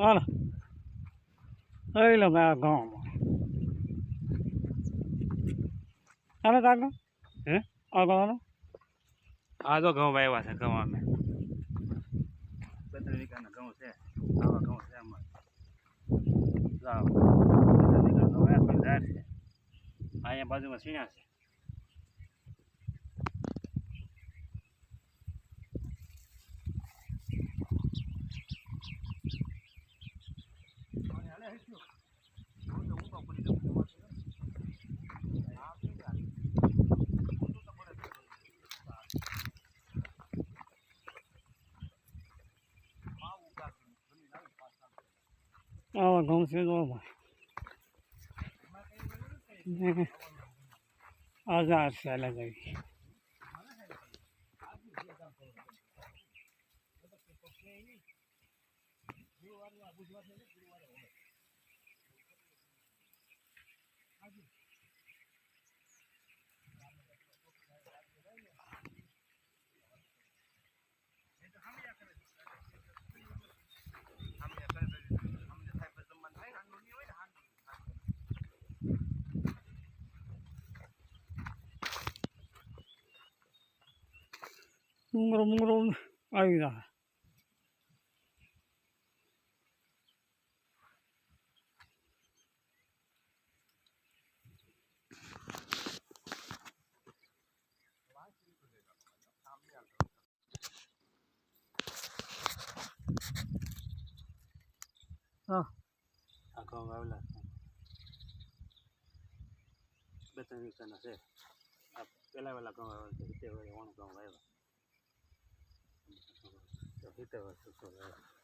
હાલો લઈ લો ભાઈ આ ગામમાં હાલો કાકો હે આ ગામનો આ તો ઘઉં વાવ્યા છે ઘઉં અમે બત્રીસ વીઘાના ઘઉં છે આવા ઘઉં છે અમારે લાવ બત્રીસ વીઘા ઘઉં છે અહીંયા બાજુમાં સીણા છે આવા ઘઉં છે જો ભાઈ ને આઝાદ છે અલગ આવી. முங்குற முங்குறோன்னு ஆகுதாங்க Acabo de hablar. Vete a mi cana, sé. Yo la veo la cama, te voy a llevar una cama, la 你带我去做那。